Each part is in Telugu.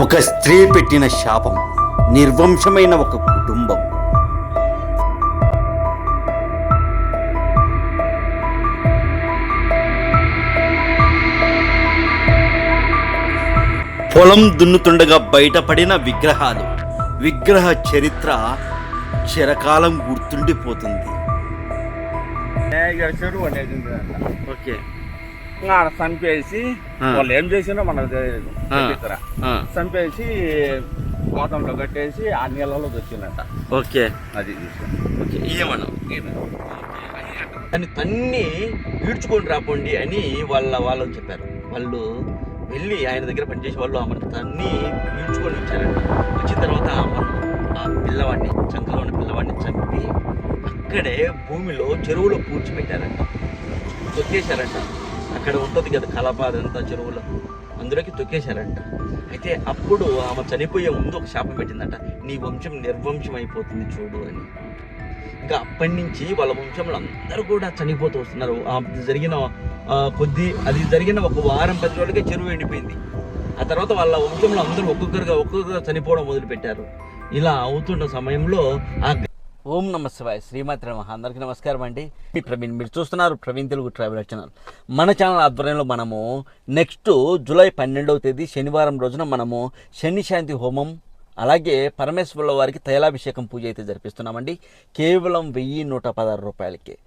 ఒక స్త్రీ పెట్టిన శాపం నిర్వంశమైన ఒక కుటుంబం. పొలం దున్నుతుండగా బయటపడిన విగ్రహాలు. విగ్రహ చరిత్ర చిరకాలం గుర్తుండిపోతుంది. ఓకే. ఆడ చంపేసి. వాళ్ళు ఏం చేసినా మనకు తెలియదు. ఇక్కడ చంపేసి గోతంలో కట్టేసి ఆ నీళ్ళలో దొరికిందంట ఓకే. అది. ఓకే ఏమన్నా అని తన్ని ఈడ్చుకొని రాపోండి అని వాళ్ళ వాళ్ళు చెప్పారు. వాళ్ళు వెళ్ళి ఆయన దగ్గర పనిచేసే వాళ్ళు ఆమెను తన్ని ఈడ్చుకొని వచ్చారంట. వచ్చిన తర్వాత ఆమెను ఆ పిల్లవాడిని చంకలో ఉన్న పిల్లవాడిని చంపి అక్కడే భూమిలో చెరువులో పూడ్చిపెట్టారంట తొక్కేశారంట అక్కడ ఉంటుంది కదా కలప అదంతా చెరువులో. అందులోకి తొక్కేశారంట. అయితే అప్పుడు ఆమె చనిపోయే ముందు ఒక శాపం పెట్టిందంట. నీ వంశం నిర్వంశం అయిపోతుంది చూడు అని. ఇంకా అప్పటి నుంచి వాళ్ళ వంశంలో అందరూ కూడా చనిపోతూ వస్తున్నారు. జరిగిన కొద్ది అది జరిగిన ఒక వారం పది రోజులకే చెరువు ఎండిపోయింది. ఆ తర్వాత వాళ్ళ వంశంలో అందరూ ఒక్కొక్కరుగా ఒక్కొక్కరుగా చనిపోవడం మొదలుపెట్టారు. ఇలా అవుతున్న సమయంలో ఆ ఓం నమ శివాయ. శ్రీమాత్రి నమ. అందరికీ నమస్కారం అండి. మీ ప్రవీణ్ మీరు చూస్తున్నారు ప్రవీణ్ తెలుగు ట్రావెల్ ఛానల్. మన ఛానల్ ఆధ్వర్యంలో మనము నెక్స్ట్ జూలై పన్నెండవ తేదీ శనివారం రోజున మనము శని శాంతి హోమం అలాగే పరమేశ్వరుల వారికి తైలాభిషేకం పూజ అయితే జరిపిస్తున్నామండి. కేవలం వెయ్యి నూట పదహారు రూపాయలకి.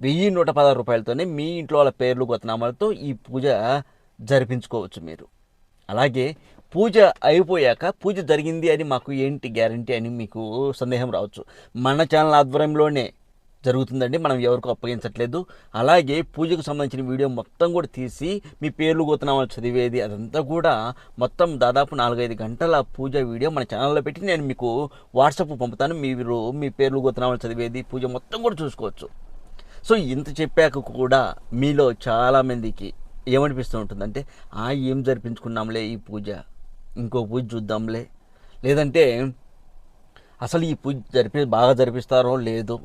వెయ్యి నూట పదహారు రూపాయలతోనే మీ ఇంట్లో వాళ్ళ పేర్లు గొత్తనామాలతో ఈ పూజ జరిపించుకోవచ్చు మీరు. అలాగే పూజ అయిపోయాక పూజ జరిగింది అని మాకు ఏంటి గ్యారంటీ అని మీకు సందేహం రావచ్చు. మన ఛానల్ ఆధ్వర్యంలోనే జరుగుతుందండి. మనం ఎవరికో అప్పగించట్లేదు. అలాగే పూజకు సంబంధించిన వీడియో మొత్తం కూడా తీసి మీ పేర్లు గోతనామాలు చదివేది అదంతా కూడా మొత్తం దాదాపు నాలుగైదు గంటల పూజ వీడియో మన ఛానల్లో పెట్టి నేను మీకు వాట్సాప్ పంపుతాను. మీరు మీ పేర్లు గోతనామాలు చదివేది పూజ మొత్తం కూడా చూసుకోవచ్చు. సో ఇంత చెప్పాక కూడా మీలో చాలామందికి ఏమనిపిస్తూ ఉంటుందంటే ఆ ఏం జరిపించుకున్నాంలే ఈ పూజ? ఇంకో పూజ చూద్దాంలే. లేదంటే అసలు ఈ పూజ జరిపి బాగా జరిపిస్తారో లేదో.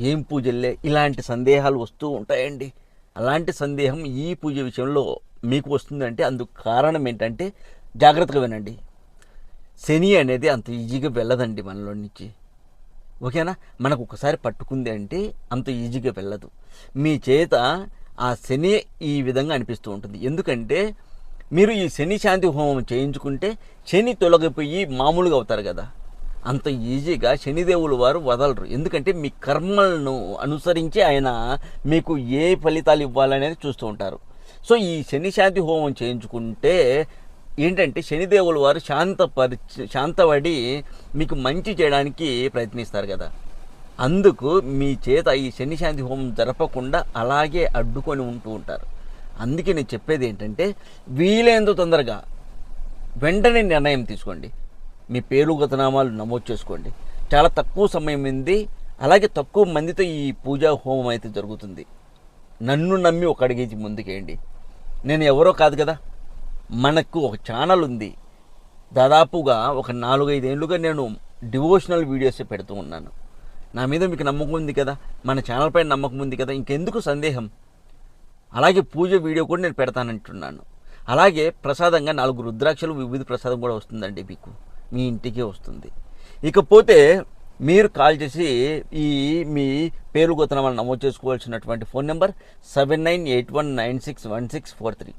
ఏం పూజల్లే ఇలాంటి సందేహాలు వస్తూ ఉంటాయండి. అలాంటి సందేహం ఈ పూజ విషయంలో మీకు వస్తుందంటే అందుకు కారణం ఏంటంటే జాగ్రత్తగా వినండి. శని అనేది అంత ఈజీగా వెళ్ళదండి మనలో నుంచి. ఓకేనా? మనకు ఒకసారి పట్టుకుంది అంటే అంత ఈజీగా వెళ్ళదు. మీ చేత ఆ శని ఈ విధంగా అనిపిస్తూ ఉంటుంది. ఎందుకంటే మీరు ఈ శని శాంతి హోమం చేయించుకుంటే శని తొలగిపోయి మామూలుగా అవుతారు కదా. అంత ఈజీగా శనిదేవులు వారు వదలరు. ఎందుకంటే మీ కర్మలను అనుసరించి ఆయన మీకు ఏ ఫలితాలు ఇవ్వాలనేది చూస్తూ ఉంటారు. సో ఈ శని శాంతి హోమం చేయించుకుంటే ఏంటంటే శనిదేవులు వారు శాంతపరిచి శాంతపడి మీకు మంచి చేయడానికి ప్రయత్నిస్తారు కదా. అందుకు మీ చేత ఈ శని శాంతి హోమం జరపకుండా అలాగే అడ్డుకొని ఉంటూ ఉంటారు. అందుకే నేను చెప్పేది ఏంటంటే వీలైనంత తొందరగా వెంటనే నిర్ణయం తీసుకోండి. మీ పేరు గతనామాలు నమోదు చేసుకోండి. చాలా తక్కువ సమయం ఉంది. అలాగే తక్కువ మందితో ఈ పూజా హోమం అయితే జరుగుతుంది. నన్ను నమ్మి ఒక అడిగేసి ముందుకేయండి. నేను ఎవరో కాదు కదా. మనకు ఒక ఛానల్ ఉంది. దాదాపుగా ఒక నాలుగైదేళ్ళుగా నేను డివోషనల్ వీడియోస్ పెడుతూ ఉన్నాను. నా మీద మీకు నమ్మకం ఉంది కదా. మన ఛానల్ పైన నమ్మకం ఉంది కదా. ఇంకెందుకు సందేహం? అలాగే పూజ వీడియో కూడా నేను పెడతానంటున్నాను. అలాగే ప్రసాదంగా నాలుగు రుద్రాక్షలు వివిధ ప్రసాదం కూడా వస్తుందండి మీకు. మీ ఇంటికే వస్తుంది. ఇకపోతే మీరు కాల్ చేసి ఈ మీ పేరు గోతనామాలు నమోదు చేసుకోవాల్సినటువంటి phone number seven nine eight one nine six one six four three.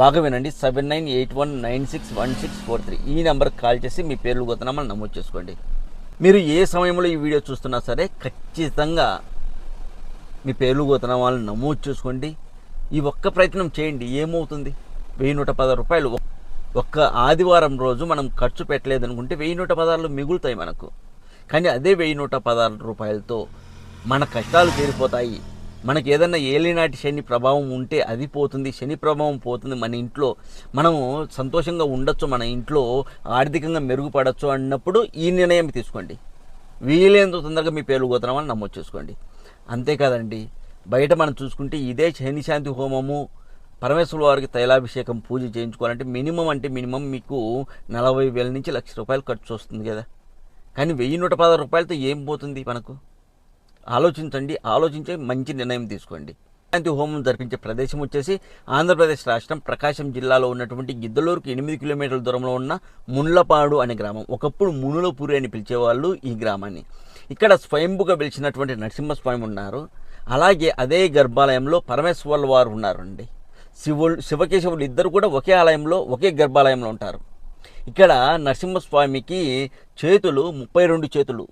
బాగా వినండి seven nine eight one nine six one six four three. ఈ నెంబర్కి కాల్ చేసి మీ పేర్లు గోతనామాలు నమోదు చేసుకోండి. మీరు ఏ సమయంలో ఈ వీడియో చూస్తున్నా సరే ఖచ్చితంగా మీ పేర్లు వాళ్ళని నమోదు చేసుకోండి. ఈ ఒక్క ప్రయత్నం చేయండి. ఏమవుతుంది? వెయ్యి నూట పదహారు రూపాయలు ఒక్క ఆదివారం రోజు మనం ఖర్చు పెట్టలేదు అనుకుంటే వెయ్యి నూట పదహారులు మిగులుతాయి మనకు. కానీ అదే వెయ్యి నూట పదహారు రూపాయలతో మన కష్టాలు తీరిపోతాయి. మనకి ఏదన్నా ఏలినాటి శని ప్రభావం ఉంటే అది పోతుంది. శని ప్రభావం పోతుంది మన ఇంట్లో. మనము సంతోషంగా ఉండొచ్చు మన ఇంట్లో. ఆర్థికంగా మెరుగుపడచ్చు అన్నప్పుడు ఈ నిర్ణయం తీసుకోండి. వీలైనంత తొందరగా మీ పేర్లు గోత్రమని నమోదు చేసుకోండి. అంతేకాదండి బయట మనం చూసుకుంటే ఇదే శనిశాంతి హోమము పరమేశ్వర వారికి తైలాభిషేకం పూజ చేయించుకోవాలంటే మినిమం అంటే మినిమం మీకు నలభై వేల నుంచి లక్ష రూపాయలు ఖర్చు వస్తుంది కదా. కానీ వెయ్యి నూట పదహారు రూపాయలతో ఏం పోతుంది మనకు? ఆలోచించండి ఆలోచించే మంచి నిర్ణయం తీసుకోండి. శాంతి హోమం జరిపించే ప్రదేశం వచ్చేసి ఆంధ్రప్రదేశ్ రాష్ట్రం ప్రకాశం జిల్లాలో ఉన్నటువంటి గిద్దలూరుకు ఎనిమిది కిలోమీటర్ల దూరంలో ఉన్న మున్లపాడు అనే గ్రామం. ఒకప్పుడు మునులపూరి అని పిలిచేవాళ్ళు ఈ గ్రామాన్ని. ఇక్కడ స్వయంభుగా పిలిచినటువంటి నరసింహస్వామి ఉన్నారు. అలాగే అదే గర్భాలయంలో పరమేశ్వర్ల వారు ఉన్నారండి. శివుడు శివకేశవులు ఇద్దరు కూడా ఒకే ఆలయంలో ఒకే గర్భాలయంలో ఉంటారు. ఇక్కడ నరసింహస్వామికి చేతులు ముప్పై రెండు చేతులు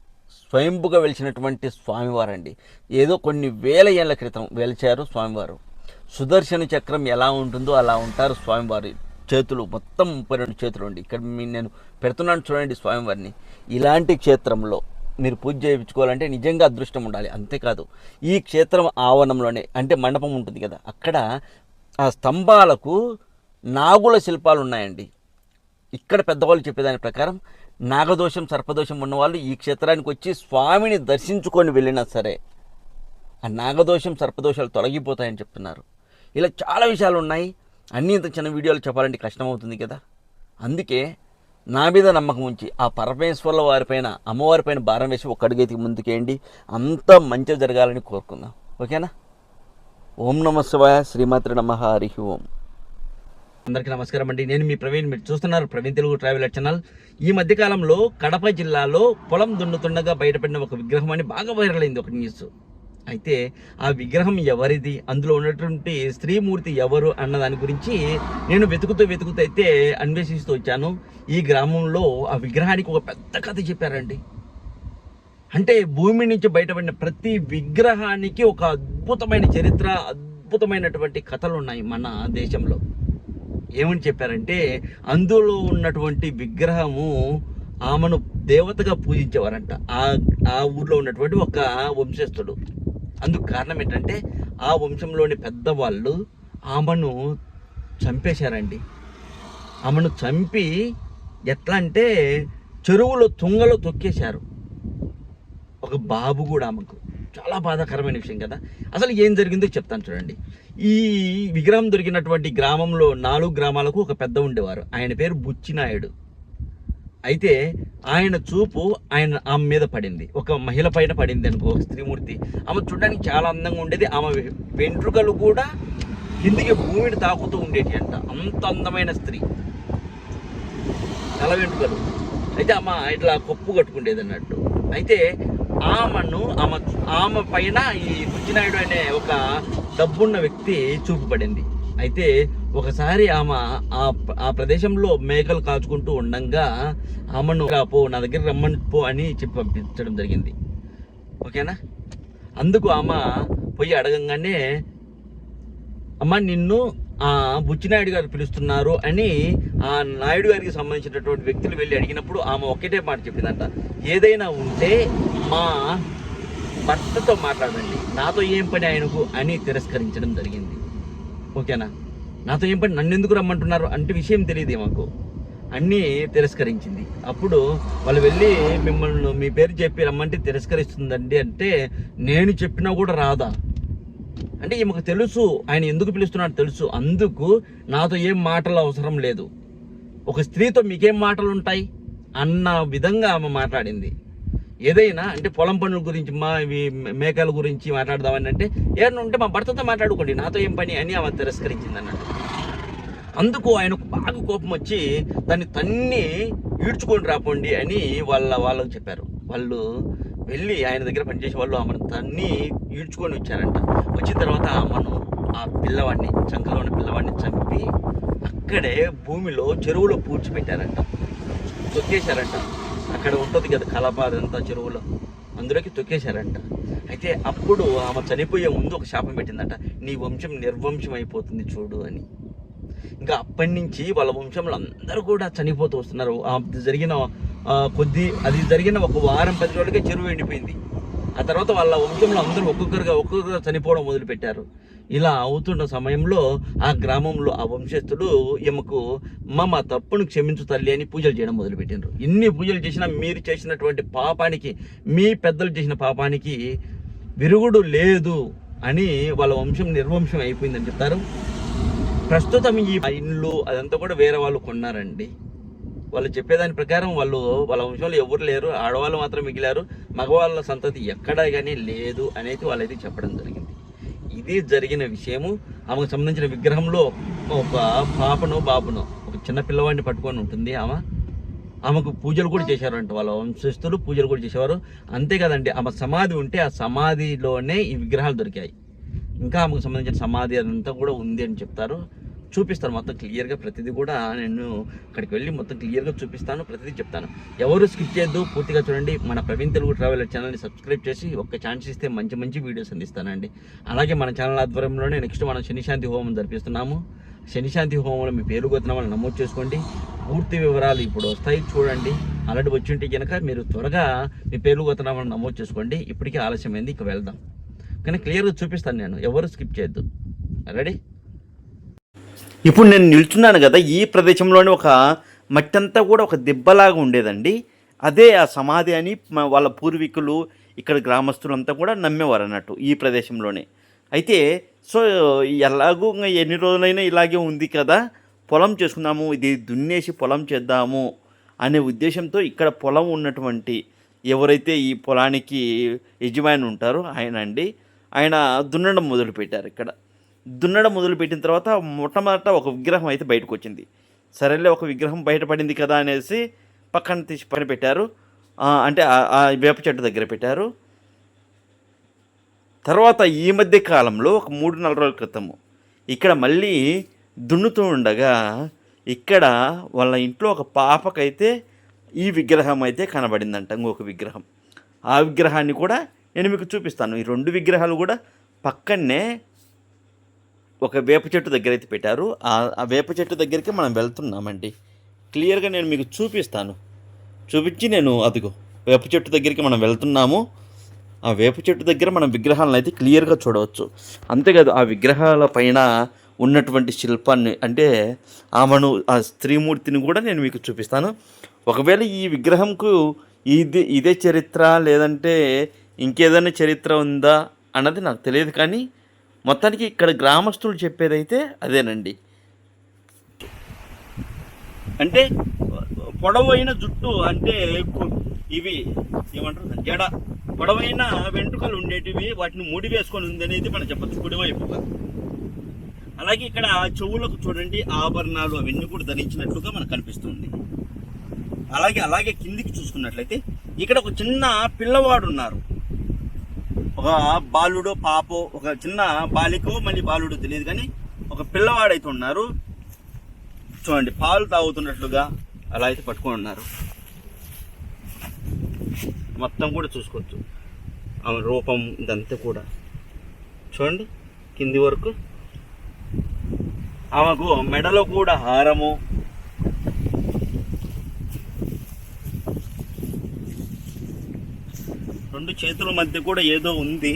స్వయంభుగా వెలిచినటువంటి స్వామివారండి. ఏదో కొన్ని వేల ఏళ్ళ క్రితం వెలిచారు స్వామివారు. సుదర్శన చక్రం ఎలా ఉంటుందో అలా ఉంటారు స్వామివారి చేతులు. మొత్తం ముప్పై రెండు చేతులు ఉండి. ఇక్కడ నేను పెడుతున్నాను చూడండి స్వామివారిని. ఇలాంటి క్షేత్రంలో మీరు పూజ చేయించుకోవాలంటే నిజంగా అదృష్టం ఉండాలి. అంతేకాదు ఈ క్షేత్రం ఆవరణంలోనే అంటే మండపం ఉంటుంది కదా అక్కడ ఆ స్తంభాలకు నాగుల శిల్పాలు ఉన్నాయండి. ఇక్కడ పెద్దవాళ్ళు చెప్పేదాని ప్రకారం నాగదోషం సర్పదోషం ఉన్నవాళ్ళు ఈ క్షేత్రానికి వచ్చి స్వామిని దర్శించుకొని వెళ్ళినా సరే ఆ నాగదోషం సర్పదోషాలు తొలగిపోతాయని చెప్తున్నారు. ఇలా చాలా విషయాలు ఉన్నాయి. అన్నీ ఇంత చిన్న వీడియోలు చెప్పాలంటే కష్టమవుతుంది కదా. అందుకే నా మీద నమ్మకం ఉంచి ఆ పరమేశ్వర్ల వారిపైన అమ్మవారిపైన భారం వేసి ఒక అడుగైతే ముందుకేయండి. అంతా మంచి జరగాలని కోరుకుందాం. ఓకేనా? ఓం నమ శివాయ శ్రీమాత్రి నమ. హరి ఓం. అందరికీ నమస్కారం అండి. నేను మీ ప్రవీణ్. మీరు చూస్తున్నారు ప్రవీణ్ తెలుగు ట్రావెల్ ఛానల్. ఈ మధ్యకాలంలో కడప జిల్లాలో పొలం దున్నుతుండగా బయటపడిన ఒక విగ్రహం అని బాగా వైరల్ అయింది ఒక న్యూస్. అయితే ఆ విగ్రహం ఎవరిది? అందులో ఉన్నటువంటి స్త్రీమూర్తి ఎవరు అన్న దాని గురించి నేను వెతుకుతూ వెతుకుతూ అయితే అన్వేషిస్తూ వచ్చాను. ఈ గ్రామంలో ఆ విగ్రహానికి ఒక పెద్ద కథ చెప్పారండి. అంటే భూమి నుంచి బయటపడిన ప్రతి విగ్రహానికి ఒక అద్భుతమైన చరిత్ర అద్భుతమైనటువంటి కథలు ఉన్నాయి మన దేశంలో. ఏమని చెప్పారంటే అందులో ఉన్నటువంటి విగ్రహము ఆమెను దేవతగా పూజించేవారంట. ఆ ఆ ఊర్లో ఉన్నటువంటి ఒక వంశస్థుడు. అందుకు కారణం ఏంటంటే ఆ వంశంలోని పెద్దవాళ్ళు ఆమెను చంపేశారండి. ఆమెను చంపి ఎట్లా అంటే చెరువులో తుంగలో తొక్కేశారు. ఒక బాబు కూడా ఆమెకు. చాలా బాధాకరమైన విషయం కదా. అసలు ఏం జరిగిందో చెప్తాను చూడండి. ఈ విగ్రహం దొరికినటువంటి గ్రామంలో నాలుగు గ్రామాలకు ఒక పెద్ద ఉండేవారు. ఆయన పేరు బుచ్చినాయుడు. అయితే ఆయన చూపు ఆయన ఆమె మీద పడింది. ఒక మహిళ పైన పడింది అనుకో ఒక స్త్రీమూర్తి. ఆమె చూడడానికి చాలా అందంగా ఉండేది. ఆమె వెంట్రుకలు కూడా కిందికి భూమిని తాకుతూ ఉండేటి అంట. అంత అందమైన స్త్రీ. తల వెంట్రుకలు. అయితే ఆమె ఇట్లా కొప్పు కట్టుకుండేది అన్నట్టు. అయితే ఆమెను ఆమె ఆమె పైన ఈ బుచ్చినాయుడు అనే ఒక డబ్బున్న వ్యక్తి చూపబడింది అయితే ఒకసారి ఆమె ఆ ఆ ప్రదేశంలో మేకలు కాచుకుంటూ ఉండగా ఆమెను పో నా దగ్గర రమ్మని పో అని చెప్పి పంపించడం జరిగింది. ఓకేనా? అందుకు ఆమె పోయి అడగంగానే అమ్మ నిన్ను ఆ బుచ్చినాయుడు గారు పిలుస్తున్నారు అని ఆ నాయుడు గారికి సంబంధించినటువంటి వ్యక్తులు వెళ్ళి అడిగినప్పుడు ఆమె ఒకటే మాట చెప్పిందంట. ఏదైనా ఉంటే మా భర్తతో మాట్లాడండి. నాతో ఏం పని ఆయనకు అని తిరస్కరించడం జరిగింది. ఓకేనా? నాతో ఏం పని నన్ను ఎందుకు రమ్మంటున్నారు అంటే విషయం తెలియదు మాకు. అన్నీ తిరస్కరించింది. అప్పుడు వాళ్ళు వెళ్ళి మిమ్మల్ని మీ పేరు చెప్పి రమ్మంటే తిరస్కరిస్తుందండి అంటే నేను చెప్పినా కూడా రాదా? అంటే ఈమెకు తెలుసు ఆయన ఎందుకు పిలుస్తున్నాడు తెలుసు. అందుకు నాతో ఏం మాటలు అవసరం లేదు. ఒక స్త్రీతో మీకేం మాటలు ఉంటాయి అన్న విధంగా ఆమె మాట్లాడింది. ఏదైనా అంటే పొలం పనుల గురించి మా ఇవి మేకల గురించి మాట్లాడదామని అంటే ఏమన్నా ఉంటే మా భర్తతో మాట్లాడుకోండి. నాతో ఏం పని అని ఆమె తిరస్కరించింది అన్నట్టు అందుకు ఆయనకు బాగా కోపం వచ్చి దాన్ని తన్ని ఈడ్చుకొని రాపోండి అని వాళ్ళ వాళ్ళకు చెప్పారు. వాళ్ళు వెళ్ళి ఆయన దగ్గర పనిచేసే వాళ్ళు ఆమెను తన్ని ఈడ్చుకొని వచ్చారంట. వచ్చిన తర్వాత ఆమెను ఆ పిల్లవాడిని చంకలో ఉన్న పిల్లవాడిని చంపి అక్కడే భూమిలో చెరువులో పూడ్చిపెట్టారంట. తొక్కేశారంట. అక్కడ ఉంటుంది కదా కలప అదంతా చెరువులో. అందులోకి తొక్కేశారంట. అయితే అప్పుడు ఆమె చనిపోయే ముందు ఒక శాపం పెట్టిందంట. నీ వంశం నిర్వంశం అయిపోతుంది చూడు అని. ఇంకా అప్పటి నుంచి వాళ్ళ వంశంలో అందరూ కూడా చనిపోతూ వస్తున్నారు. జరిగిన కొద్ది అది జరిగిన ఒక వారం పది రోజులకే చెరువు ఎండిపోయింది. ఆ తర్వాత వాళ్ళ వంశంలో అందరూ ఒక్కొక్కరుగా ఒక్కొక్కరుగా చనిపోవడం మొదలుపెట్టారు. ఇలా అవుతున్న సమయంలో ఆ గ్రామంలో ఆ వంశస్థుడు ఈమెకు అమ్మ మా తప్పును క్షమించు తల్లి అని పూజలు చేయడం మొదలుపెట్టినారు ఎన్ని పూజలు చేసినా మీరు చేసినటువంటి పాపానికి మీ పెద్దలు చేసిన పాపానికి విరుగుడు లేదు అని వాళ్ళ వంశం నిర్వంశం అయిపోయిందని చెప్తారు. ప్రస్తుతం ఈ ఇల్లు అదంతా కూడా వేరే వాళ్ళు కొన్నారండి. వాళ్ళు చెప్పేదాని ప్రకారం వాళ్ళు వాళ్ళ వంశంలో ఎవరు లేరు. ఆడవాళ్ళు మాత్రం మిగిలారు. మగవాళ్ళ సంతతి ఎక్కడా కానీ లేదు అనేది వాళ్ళైతే చెప్పడం జరిగింది. ఇది జరిగిన విషయము. ఆమెకు సంబంధించిన విగ్రహంలో ఒక పాపను బాబును ఒక చిన్న పిల్లవాడిని పట్టుకొని ఉంటుంది ఆమె. ఆమెకు పూజలు కూడా చేశారంట వాళ్ళ వంశస్థులు పూజలు కూడా చేసేవారు. అంతేకాదండి ఆమె సమాధి ఉంటే ఆ సమాధిలోనే ఈ విగ్రహాలు దొరికాయి. ఇంకా ఆమెకు సంబంధించిన సమాధి అదంతా కూడా ఉంది అని చెప్తారు. చూపిస్తాను మొత్తం క్లియర్గా ప్రతిదీ కూడా. నేను అక్కడికి వెళ్ళి మొత్తం క్లియర్గా చూపిస్తాను ప్రతిదీ చెప్తాను. ఎవరు స్కిప్ చేయొద్దు పూర్తిగా చూడండి. మన ప్రవీణ్ తెలుగు ట్రావెల్ ఛానల్ని సబ్స్క్రైబ్ చేసి ఒక్క ఛాన్స్ ఇస్తే మంచి మంచి వీడియోస్ అందిస్తానండి. అలాగే మన ఛానల్ ఆధ్వర్యంలోనే నెక్స్ట్ మనం శనిశాంతి హోమం జరిపిస్తున్నాము. శనిశాంతి హోమంలో మీ పేరు గోత్రమాలను నమోదు చేసుకోండి. పూర్తి వివరాలు ఇప్పుడు వస్తాయి చూడండి. ఆల్రెడీ వచ్చి ఉంటే కనుక మీరు త్వరగా మీ పేరు వాళ్ళు నమోదు చేసుకోండి. ఇప్పటికే ఆలస్యమైంది ఇక వెళ్దాం. కానీ క్లియర్గా చూపిస్తాను నేను ఎవరు స్కిప్ చేయొద్దు. రెడీ? ఇప్పుడు నేను నిల్చున్నాను కదా ఈ ప్రదేశంలోనే ఒక మట్టి అంతా కూడా ఒక దెబ్బలాగా ఉండేదండి. అదే ఆ సమాధి అని వాళ్ళ పూర్వీకులు ఇక్కడ గ్రామస్తులంతా కూడా నమ్మేవారు అన్నట్టు ఈ ప్రదేశంలోనే. అయితే సో ఎలాగూ ఎన్ని రోజులైనా ఇలాగే ఉంది కదా పొలం చేసుకుందాము ఇది దున్నేసి పొలం చేద్దాము అనే ఉద్దేశంతో ఇక్కడ పొలం ఉన్నటువంటి ఎవరైతే ఈ పొలానికి యజమాని ఉంటారో ఆయన అండి ఆయన దున్నడం మొదలుపెట్టారు ఇక్కడ. దున్నడం మొదలుపెట్టిన తర్వాత మొట్టమొదట ఒక విగ్రహం అయితే బయటకు వచ్చింది సరేలే ఒక విగ్రహం బయటపడింది కదా అనేసి పక్కన తీసి పని పెట్టారు. అంటే ఆ- ఆ వేప చెట్టు దగ్గర పెట్టారు. తర్వాత ఈ మధ్య కాలంలో ఒక మూడు నాలుగు రోజుల క్రితము ఇక్కడ మళ్ళీ దున్నుతూ ఉండగా ఇక్కడ వాళ్ళ ఇంట్లో ఒక పాపకైతే ఈ విగ్రహం అయితే కనబడిందంట ఇంకొక విగ్రహం. ఆ విగ్రహాన్ని కూడా నేను మీకు చూపిస్తాను. ఈ రెండు విగ్రహాలు కూడా పక్కనే ఒక వేప చెట్టు దగ్గర అయితే పెట్టారు. ఆ వేప చెట్టు దగ్గరికి మనం వెళ్తున్నామండి. క్లియర్గా నేను మీకు చూపిస్తాను. చూపించి నేను అదిగో వేప చెట్టు దగ్గరికి మనం వెళ్తున్నాము. ఆ వేప చెట్టు దగ్గర మనం విగ్రహాలను అయితే క్లియర్గా చూడవచ్చు. అంతేకాదు ఆ విగ్రహాల పైన ఉన్నటువంటి శిల్పాన్ని అంటే ఆమెను ఆ స్త్రీమూర్తిని కూడా నేను మీకు చూపిస్తాను. ఒకవేళ ఈ విగ్రహంకు ఇది ఇదే చరిత్ర లేదంటే ఇంకేదైనా చరిత్ర ఉందా అన్నది నాకు తెలియదు కానీ మొత్తానికి ఇక్కడ గ్రామస్తులు చెప్పేదైతే అదేనండి. అంటే పొడవైన జుట్టు అంటే ఇవి ఏమంటారు జడ పొడవైన వెంట్రుకలు ఉండేటివి వాటిని ముడి వేసుకొని ఉంది అనేది మనం చెప్పచ్చు కుడివైపుగా అలాగే ఇక్కడ చెవులకు చూడండి ఆభరణాలు అవన్నీ కూడా ధరించినట్లుగా మనకు కనిపిస్తుంది. అలాగే అలాగే కిందికి చూసుకున్నట్లయితే ఇక్కడ ఒక చిన్న పిల్లవాడు ఉన్నారు ఒక బాలుడో పాపో ఒక చిన్న బాలికో మళ్ళీ బాలుడో తెలియదు కానీ ఒక పిల్లవాడైతే ఉన్నారు. చూడండి పాలు తాగుతున్నట్లుగా అలా అయితే పట్టుకొని ఉన్నారు. మొత్తం కూడా చూసుకోవచ్చు. ఆమె రూపం ఇదంతా కూడా. చూడండి కింది వరకు. ఆమెకు మెడలో కూడా హారము రెండు చేతుల మధ్య కూడా ఏదో ఉంది.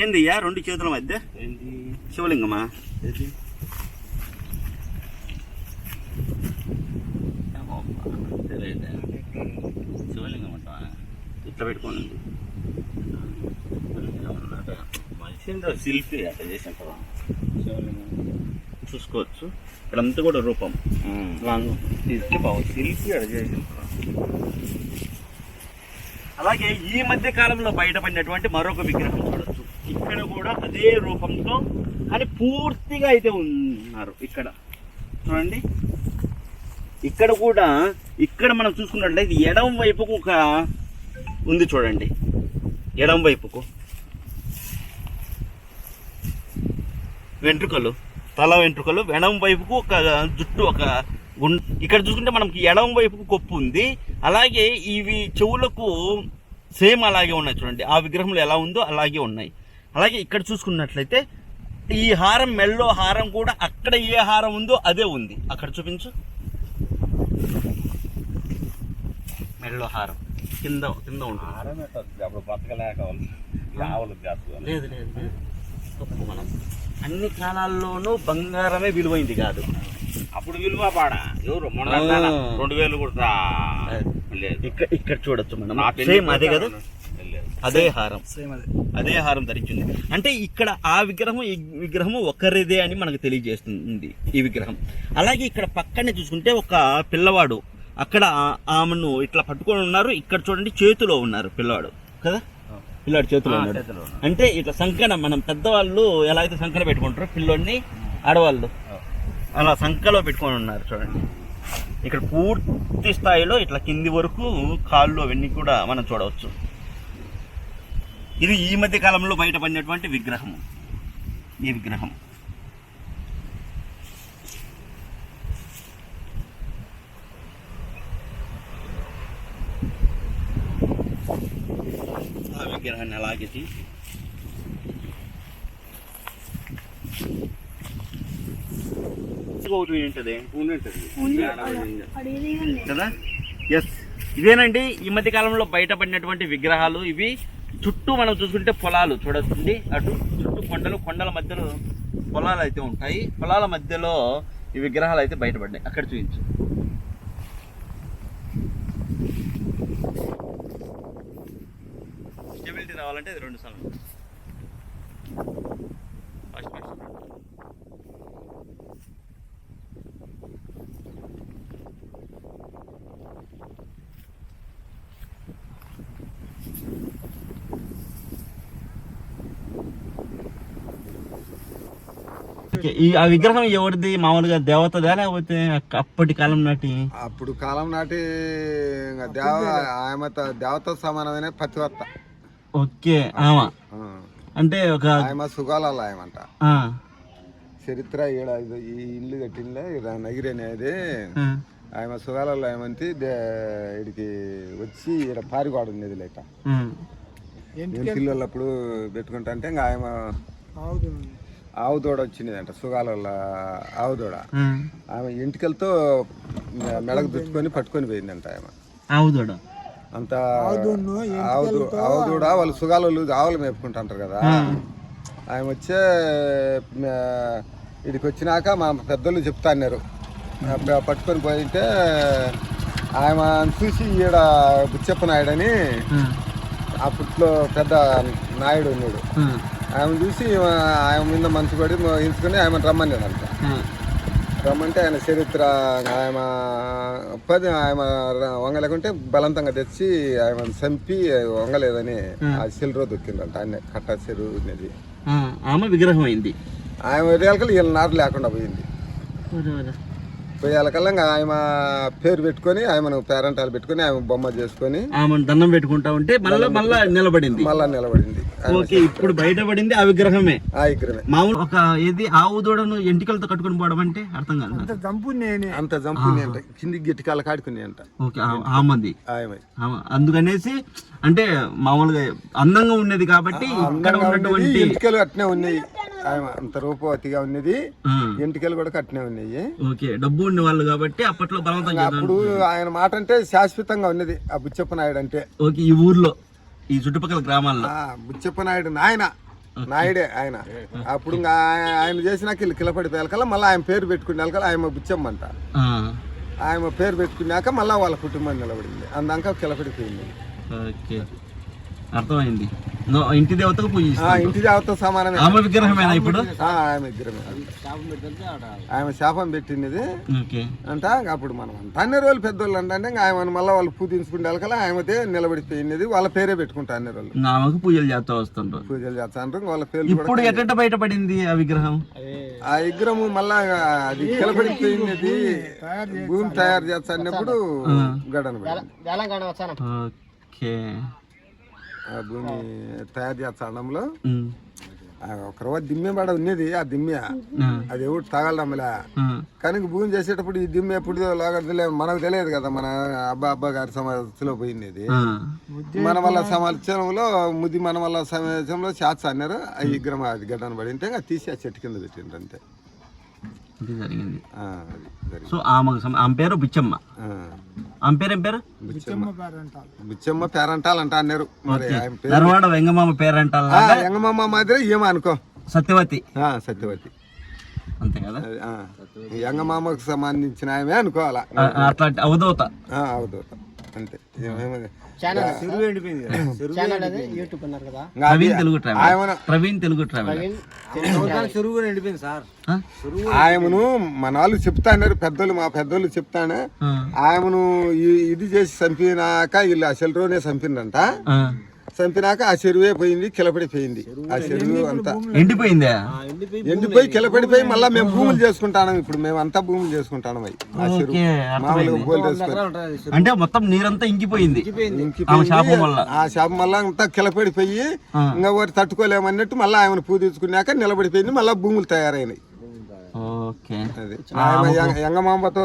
ఏంది యా రెండు చేతుల మధ్య? శివలింగమా? శివలింగం అంట ఇట్లా పెట్టుకోండి. మనిషి శిల్పి అట్లా చేసిన కదా చూసుకోవచ్చు. ఇక్కడంతా కూడా రూపం. లాంగ్ బాగుంది. శిల్పి అట్లా చేసిన అలాగే ఈ మధ్య కాలంలో బయటపడినటువంటి మరొక విగ్రహం చూడొచ్చు. ఇక్కడ కూడా అదే రూపంతో కానీ పూర్తిగా అయితే ఉన్నారు ఇక్కడ. చూడండి. ఇక్కడ కూడా ఇక్కడ మనం చూసుకున్నట్లయితే ఎడం వైపుకు ఒక ఉంది చూడండి. ఎడం వైపుకు. వెంట్రుకలు. తల వెంట్రుకలు ఎడం వైపుకు ఒక జుట్టు ఒక గుం ఇక్కడ చూసుకుంటే మనకి ఎడం వైపుకు కొప్పు ఉంది. అలాగే ఇవి చెవులకు సేమ్ అలాగే ఉన్నాయి చూడండి. ఆ విగ్రహంలో ఎలా ఉందో అలాగే ఉన్నాయి. అలాగే ఇక్కడ చూసుకున్నట్లయితే ఈ హారం మెల్లో హారం కూడా అక్కడ ఏ హారం ఉందో అదే ఉంది. అక్కడ చూపించు. మెల్లో హారం. కింద కింద ఉంటుంది. లేదు లేదు లేదు. మనం. అన్ని కాలాల్లోనూ బంగారమే విలువైంది కాదు. అప్పుడు విలువ పాడ? ఎవరు? మొన్న. రెండు వేలు కూడా లేదు. ఇక్కడ ఇక్కడ చూడొచ్చు మనం. సేమ్ అదే కదా. అదే హారం. అదే. హారం ధరించింది. అంటే ఇక్కడ ఆ విగ్రహం ఈ విగ్రహం ఒకరిదే అని మనకు తెలియజేస్తుంది ఈ విగ్రహం. అలాగే ఇక్కడ పక్కనే చూసుకుంటే ఒక పిల్లవాడు. అక్కడ ఆమెను ఇట్లా పట్టుకొని ఉన్నారు. ఇక్కడ చూడండి చేతిలో ఉన్నారు పిల్లవాడు. కదా? పిల్లాడు చేతిలో ఉన్నాడు. అంటే ఇట్లా సంకన మనం పెద్దవాళ్ళు ఎలా అయితే సంకన పెట్టుకుంటారో పిల్లోడిని ఆడవాళ్ళు. అలా సంకలో పెట్టుకొని ఉన్నారు చూడండి. ఇక్కడ పూర్తి స్థాయిలో ఇట్లా కింది వరకు కాళ్ళు అవన్నీ కూడా మనం చూడవచ్చు. ఇది ఈ మధ్య కాలంలో బయటపడినటువంటి విగ్రహం ఈ విగ్రహం. ఆ విగ్రహాన్ని అలాగే తీసి ఒకటి ఉంటుంది. కదా? ఎస్ ఇవేనండి ఈ మధ్య కాలంలో బయటపడినటువంటి విగ్రహాలు. ఇవి చుట్టూ మనం చూసుకుంటే పొలాలు. చూడండి అటు చుట్టూ కొండలు కొండల మధ్యలో పొలాలు అయితే ఉంటాయి. పొలాల మధ్యలో ఈ విగ్రహాలు అయితే బయటపడినాయి. అక్కడ చూపించు. రావాలంటే అది రెండు సార్లు ఫస్ట్ ఫస్ట్ ఈ ఆ విగ్రహం ఎవరిది? మామూలుగా దేవతదా లేకపోతే అప్పటి కాలం నాటి? అప్పుడు కాలం నాటి ఇంకా దేవ ఆమె దేవత సమానమైన పతివర్త. ఓకే ఆమా. అంటే ఒక ఆమె సుగాల ఆయమంట ఆ, చరిత్ర ఈడ ఇది ఈ ఇల్లు కట్టిందే నగిరి అనేది. ఆ, ఆమె సుగాలలో ఏమంతి ఇడికి వచ్చి ఈడ పారిగోడ ఉండేది లేక. పిల్లలప్పుడు పెట్టుకుంటా అంటే ఇంకా ఆమె ఆవు దూడ వచ్చిందంట సుగాల ఆవు దూడ ఆ. ఆమె ఇంటికెళ్తూ మెడకు దుచ్చుకొని పట్టుకొని పోయిందంట ఆమె ఆవు దూడ అంత ఆవు దూ- ఆవు దూడ వాళ్ళు సుగాలు ఆవులు మేపుకుంటుంటారు కదా. ఆయన వచ్చే ఇడికి వచ్చినాక మా పెద్దలు చెప్తా అన్నారు. అప్పుడు పట్టుకొని పోయింటే ఆయన చూసి ఈడ బుచ్చప్ప నాయుడు అని ఆ, అప్పట్లో పెద్ద నాయుడు ఉన్నాడు. ఆయన చూసి ఆయన మీద మనసు పడి ఎంచుకొని ఆయన రమ్మన్నాడంట. ఆ. రమ్మంటే ఆయన చరిత్ర ఆయన పది ఆయన వంగలేకుంటే బలవంతంగా తెచ్చి ఆయన చంపి వంగలేదని ఆ చెల్లురో దొక్కిందంట. ఆయన కట్ట చెరువు ఆ, ఆమె విగ్రహం అయింది. ఆయన వదిలేకల్లా వీళ్ళ నాటు లేకుండా పోయింది. పోయేకల్లా ఇంకా ఆయన పేరు పెట్టుకొని ఆయనను పేరంటాలు పెట్టుకొని ఆయన బొమ్మ చేసుకొని ఆమె దండం పెట్టుకుంటా ఉంటే మళ్ళా మళ్ళా నిలబడింది. మళ్ళా నిలబడింది. ఓకే ఇప్పుడు బయటపడింది ఆ విగ్రహమే. ఆ విగ్రహమే. మామూలు ఒక ఏది ఆవు దూడను ఎంటికలతో కట్టుకొని పోవడం అంటే అర్థం కాదు నాకు. అంత జంపుని అంట. కింది గిట్టికాల కాడుకుని అంట. ఓకే ఆ- ఆమంది. అందుకనేసి అంటే మామూలుగా అందంగా ఉన్నది కాబట్టి ఇక్కడ ఉన్నటువంటి ఎంటికలు అట్నే ఉన్నాయి. అంత రూపవతిగా ఉన్నది. ఎంటికలు కూడా అట్నే ఉన్నాయి. ఓకే డబ్బు ఉన్న వాళ్ళు కాబట్టి అప్పట్లో బలవంతం చేద్దాం అప్పుడు ఆయన మాట అంటే శాశ్వతంగా ఉన్నది. ఆ బుచ్చప్ప నాయుడు అంటే. ఓకే ఈ ఊర్లో. ఈ చుట్టుపక్కల గ్రామాల్లో. ఆ బుచ్చప్ప నాయుడు నాయన. నాయుడే ఆయన. అప్పుడు ఆయన చేసినాక వీళ్ళు కిలపడి పేలకల్లా మళ్ళీ ఆయన పేరు పెట్టుకునే వాళ్ళకల్లా ఆయన బుచ్చమ్మ అంట. ఆ, ఆయన పేరు పెట్టుకున్నాక మళ్ళీ వాళ్ళ కుటుంబం నిలబడింది. అందాక కిలపడిపోయింది. ఓకే. అర్థమైంది. నో, ఇంటి దేవతకు పూజ ఆ ఇంటి దేవత సమానమే. ఆమె విగ్రహమేనా ఇప్పుడు? ఆ, ఆమె విగ్రహమే. ఆమె శాపం పెట్టినది ఓకే. అంట అప్పుడు మనం అంత అన్ని రోజులు పెద్దోళ్ళు అంటే ఆయన మళ్ళీ వాళ్ళు పూజించుకునే వాళ్ళకల్లా ఆమెతే నిలబడిపోయినది వాళ్ళ పేరే పెట్టుకుంటా అన్ని రోజులు. ఆమెకు పూజలు చేస్తూ వస్తుంటారు పూజలు చేస్తాంటారు వాళ్ళ పేర్లు కూడా ఇప్పుడు ఎట్ట బయటపడింది ఆ విగ్రహం? ఆ విగ్రహం మళ్ళా అది కిలబడిపోయినది భూమి తయారు చేస్తా అన్నప్పుడు గడన. ఓకే. భూమి తయారు చేస్తా అనడంలో ఉమ్, ఒక రోజు దిమ్మె పడ ఉన్నది ఆ దిమ్మె. ఆ, అది ఎవరు తగలడంలే ఆ, కానీ భూమి చేసేటప్పుడు ఈ దిమ్మె ఎప్పుడు లాగా తెలియదు మనకు తెలియదు కదా మన అబ్బా అబ్బా గారి సమావేశంలో పోయింది ఇది. మన వల్ల సంవత్సరంలో ముది మన వల్ల సమావేశంలో చేస్తా అన్నారు. ఆ విగ్రహం అది గడ్డన పడి ఉంటే ఇంకా తీసి ఆ చెట్టు కింద పెట్టిండ్రు అంతే. ఇది జరిగింది. ఆ, అది జరిగింది. సో ఆమెకు ఆమె పేరు బిచ్చమ్మ. ఆ, ఆమె పేరు ఏం పేరు? బుచ్చమ్మ బుచ్చమ్మ. పేరంటాలంట అన్నారు. మరి ఆయన పేరు ధర్వాడ వెంగమామ పేరు అంటారు ఆ, ఎంగమమ్మ మాదిరి ఏమో అనుకో. సత్యవతి. ఆ, సత్యవతి. అంతే కదా? ఎంగమామకు సంబంధించిన ఆమె అనుకోవాలా ఆ, అట్లాంటి అవధూత. ఆ, అవధూత. అంతే. ఏమేమి- ఛానల్ చెరువు ఎండిపోయింది కదా. చెరువు ఛానల్ అది యూట్యూబ్ అన్నారు కదా. ఇంకా అది ప్రవీణ్ తెలుగు ట్రావెల్. ఆయన ప్రవీణ్ తెలుగు ట్రావెల్. సంవత్సరానికి చెరువు కూడా ఎండిపోయింది సార్. ఆయనను మన వాళ్ళు చెప్తాన్నారు పెద్దలు మా పెద్దోళ్ళు చెప్తాను. ఆయనను ఈ- ఇది చేసి చంపినాక వీళ్ళు ఆ చెల్రోనే చంపిందంట చంపినాక ఆ చెరువే పోయింది కిలపడిపోయింది ఆ చెరువు అంతా ఎండిపోయిందా? ఎండిపోయి ఎండిపోయి కిలపడిపోయి మళ్ళీ మేము భూములు చేసుకుంటాం ఇప్పుడు. మేము అంతా భూములు చేసుకుంటాం అవి. ఆ చెరువు. మామూలుగా చేసుకొని. అంటే మొత్తం నీరంతా ఇంకిపోయింది. శాపం వల్ల. ఆ శాపం మళ్ళా అంతా కిలపడిపోయి ఇంకా వారు తట్టుకోలేమన్నట్టు మళ్ళీ ఆయన పూజించుకున్నాక నిలబడిపోయింది మళ్ళీ భూములు తయారైనాయి. యంగమాంబతో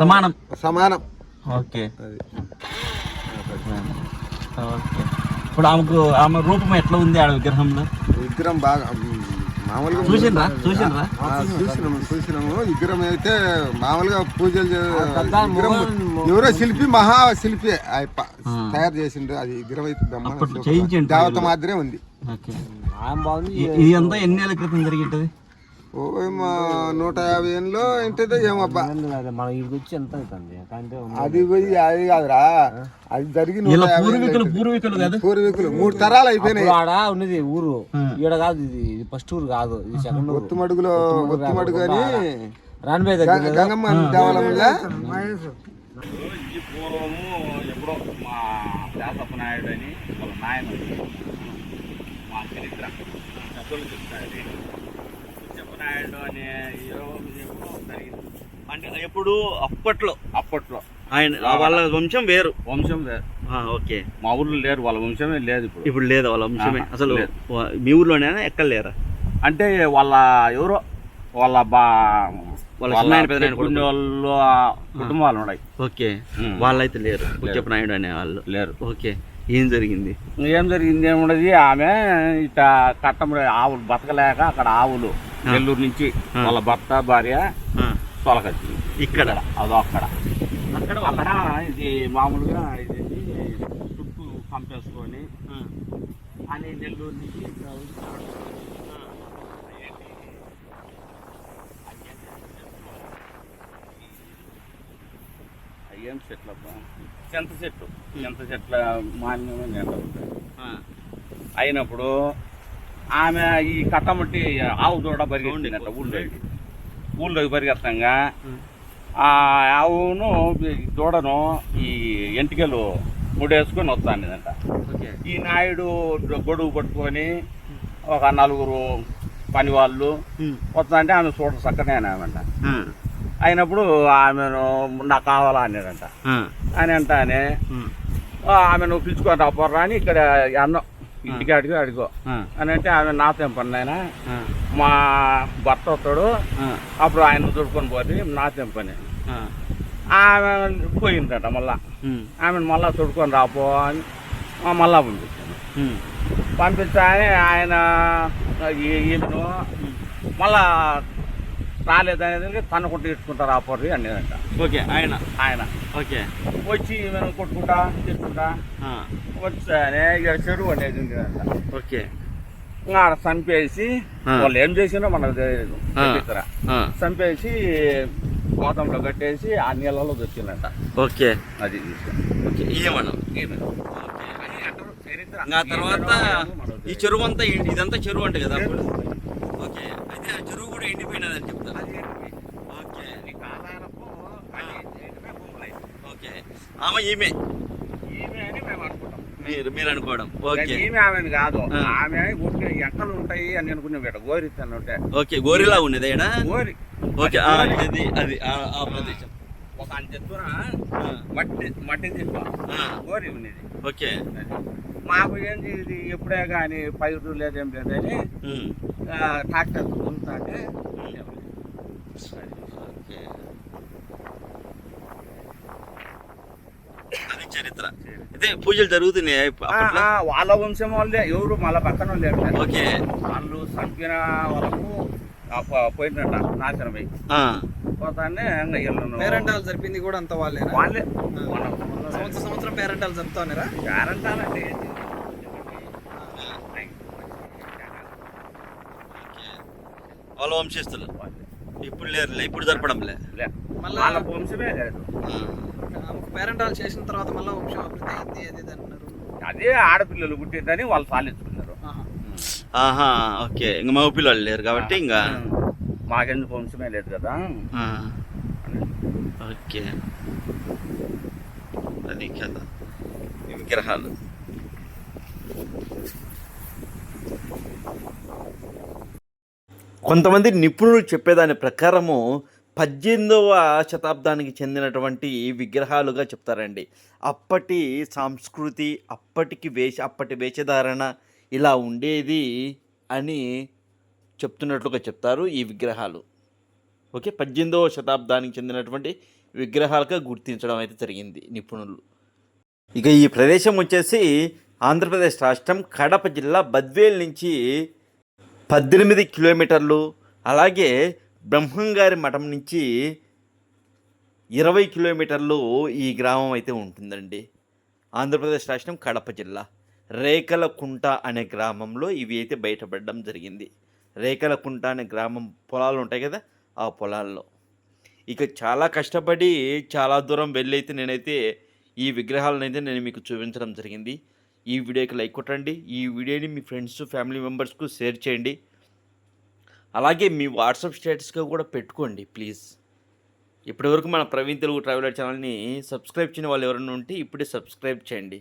సమానం. సమానం. ఓకే. అది. ఓకే. ఇప్పుడు ఆమెకు ఆమె రూపం ఎట్లా ఉంది ఆడ విగ్రహంలో? విగ్రహం బాగా మామూలుగా చూసిండ్రా చూసిండ్రా? చూసినాము చూసినాము. విగ్రహం అయితే మామూలుగా పూజలు ఎవరో శిల్పి మహా శిల్పి. తయారు చేసిండు అది విగ్రహం అయితే దేవత మాదిరే ఉంది. ఓకే. ఆమె బాగుంది. ఇ- ఇది అంతా ఎన్ని ఏళ్ళ క్రితం జరిగింటది? నూట యాభై ఏళ్ళలో ఏంటో ఏమబ్బా? అదే మన ఇక్కడికి వచ్చి ఎంత అవుతుంది? అంటే అది పోయి అది కాదురా. అది జరిగి నూట ఇలా యాభై ఏళ్ళు పూర్వీకులు. పూర్వీకులు కదా? పూర్వీకులు. మూడు తరాలు అయిపోయినాయి. ఆడ ఉన్నది ఊరు. ఈడ కాదు ఇది. ఇది ఫస్ట్ ఊరు కాదు. ఇది సెకండ్ ఊరు. ఒత్తుమడుగులో ఒత్తుమడుగు అని రాణిబాయి దగ్గర గంగమ్మ దేవాలయంలో. ఈ పూర్వము ఎప్పుడో మా దాసప్ప నాయుడు అని వాళ్ళ నాయన. మా చరిత్ర. అనే ఎప్పుడో జరిగింది. అంటే ఎప్పుడు అప్పట్లో అప్పట్లో. ఆయన వాళ్ళ వంశం వేరు. వంశం ఆ, ఓకే. మా ఊర్లో లేరు వాళ్ళ వంశమే లేదు ఇప్పుడు. ఇప్పుడు లేదా వాళ్ళ వంశమే. అసలు మీ ఊర్లోనేనా ఎక్కడ లేరా? అంటే వాళ్ళ ఎవరో వాళ్ళ బా వాళ్ళ కుటుంబాలు ఉన్నాయి. ఓకే. వాళ్ళైతే లేరు. పుచ్చప్ప నాయుడు అనే వాళ్ళు. లేరు. ఓకే. ఏం జరిగింది? ఏం జరిగింది ఏమున్నది ఆమె ఇట కట్టం ఆవులు బతకలేక అక్కడ ఆవులు నెల్లూరు నుంచి వాళ్ళ భర్త భార్య ఆ, తొలకొచ్చింది ఇక్కడ. అదో అక్కడ. అక్కడ అక్కడ ఇది మామూలుగా ఇది చుట్టూ పంపేసుకొని అని నెల్లూరు నుంచి అయ్యేం చెట్లు అబ్బా. చింత చెట్లు చింత చెట్ల మాన్యమే నేను ఆ, అయినప్పుడు ఆమె ఈ కట్టమట్టి ఆవు దూడ పరిగెత్తిందట ఊళ్ళోకి. ఊళ్ళోకి పరిగెత్తంగా ఆ ఆవును దూడను ఈ ఎంటికలు ముడేసుకొని వస్తానిదంట ఓకే. ఈ నాయుడు గొడుగు పట్టుకొని ఒక నలుగురు పని వాళ్ళు వస్తుందంటే ఆమె చూడ చక్కనే ఆమెట అయినప్పుడు ఆమెను నాకు కావాలా అనేదంట అని అంటానే ఉమ్, "ఆ, ఆమెను పిలుచుకొని రాపోర్రా అని ఇక్కడ అన్నం ఇంటికి అడిగి అడిగో. అని అంటే ఆమె నాతో పని నాయనా. ఆ, మా భర్త వస్తాడు. అప్పుడు ఆయన దొరుకుని పోతే నాతో పని ఆమె పోయిందట మళ్ళా. ఆమెను మళ్ళా తొడుకొని రాపో అని మళ్ళా పంపించాను. పంపించాని ఆయన ఈమెను మళ్ళా రాలేదనేది తనుకుంటూ ఇట్టుకుంటా రాపోర్రి అనేదంట ఓకే ఆయన. ఆయన. ఓకే. వచ్చి ఈమెను కొట్టుకుంటా తిట్టుకుంటా ఆ, వచ్చానే ఇక చెరువు అనేది ఉంది ఓకే. ఆడ చంపేసి ఆ. వాళ్ళు ఏం చేసినో మనకు తెలియదు. ఆ. ఆ, చంపేసి గోతంలో కట్టేసి ఆ నీళ్ళలో దొరికిందంట ఓకే. అది. ఓకే. ఇంకా తర్వాత ఈ చెరువు అంతా ఇదంతా చెరువు అంట కదా అప్పుడు? ఓకే. అయితే ఆ చెరువు కూడా ఎండిపోయినదని చెప్తారు. ఓకే. ఈ కాలాలపు అన్ని ఎండిపోయి భూములై. ఓకే. ఆమె ఈమె? ఈమె అని మేము అనుకుంటాం. మీరు మీరు అనుకోవడం. ఓకే. ఈమె ఆమెను కాదు. ఆమె ఊరికే ఎక్కలు ఉంటాయి అని అనుకునే బిడ్డ గోరిస్తాను ఉంటే. ఓకే గోరిలా ఉన్నది ఈడ గోరి. ఓకే అది అది ఆ- ఆ ప్రదేశం. ఒక అంచెత్తున మట్టి మట్టి తిప్ప గోరి ఉన్నది. ఓకే. మాకు ఏంది ఇది ఎప్పుడే కానీ పైరు లేదేం లేదని ట్రాక్టర్ ఉంటే అది చరిత్ర. అయితే పూజలు జరుగుతున్నాయి వాళ్ళ వంశం వాళ్ళే ఎవరు మళ్ళా పక్కన వాళ్ళు ఓకే. వాళ్ళు చంపిన వాళ్ళకు ఆ ప- పోయినట్ట నాశనమై ఆ, పోతానే పేరెంటాలు జరిపింది కూడా అంత వాళ్ళే. వాళ్ళే సంవత్సరం సంవత్సరం పేరెంటాలు జరుపుతానేరా గ్యారంటాలండి ఓకే. వాళ్ళ వంశస్థులు ఇప్పుడు లేరులే ఇప్పుడు జరపడంలే. వాళ్ళ వంశమే లేదు. పేరెంటాలు చేసిన తర్వాత మళ్ళీ వంశం అభివృద్ధి అది ఇది అంటున్నారు. అదే ఆడపిల్లలు పుట్టిందని వాళ్ళు సాలించుకున్నారు ఆహా. ఓకే. ఇంకా మగ పిల్లలు లేరు కాబట్టి ఇంకా మాకెందుకు వంశమే లేదు కదా? ఆ, ఓకే. అది కదా విగ్రహాలు. కొంతమంది నిపుణులు చెప్పేదాని ప్రకారము పద్దెనిమిదవ శతాబ్దానికి చెందినటువంటి విగ్రహాలుగా చెప్తారండి. అప్పటి సంస్కృతి అప్పటికి వేష అప్పటి వేషధారణ ఇలా ఉండేది అని చెప్తున్నట్లుగా చెప్తారు ఈ విగ్రహాలు. ఓకే? పద్దెనిమిదవ శతాబ్దానికి చెందినటువంటి విగ్రహాలుగా గుర్తించడం అయితే జరిగింది నిపుణులు. ఇక ఈ ప్రదేశం వచ్చేసి ఆంధ్రప్రదేశ్ రాష్ట్రం కడప జిల్లా బద్వేల్ నుంచి పద్దెనిమిది కిలోమీటర్లు అలాగే బ్రహ్మంగారి మఠం నుంచి ఇరవై కిలోమీటర్లు ఈ గ్రామం అయితే ఉంటుందండి. ఆంధ్రప్రదేశ్ రాష్ట్రం కడప జిల్లా. రేకలకుంట అనే గ్రామంలో ఇవి అయితే బయటపడడం జరిగింది. రేకలకుంట అనే గ్రామం పొలాలు ఉంటాయి కదా ఆ పొలాల్లో. ఇక చాలా కష్టపడి చాలా దూరం వెళ్ళైతే నేనైతే ఈ విగ్రహాలను అయితే నేను మీకు చూపించడం జరిగింది. ఈ వీడియోకి లైక్ కొట్టండి ఈ వీడియోని మీ ఫ్రెండ్స్ ఫ్యామిలీ మెంబర్స్కు షేర్ చేయండి. అలాగే మీ వాట్సాప్ స్టేటస్గా కూడా పెట్టుకోండి ప్లీజ్. ఇప్పటివరకు మన ప్రవీణ్ తెలుగు ట్రావెలర్ ఛానల్ని సబ్స్క్రైబ్ చేయని వాళ్ళు ఎవరైనా ఉంటే ఇప్పుడే సబ్స్క్రైబ్ చేయండి.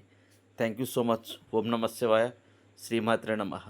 థ్యాంక్ యూ సో మచ్ ఓం నమ శివాయ శ్రీమాత్రే నమః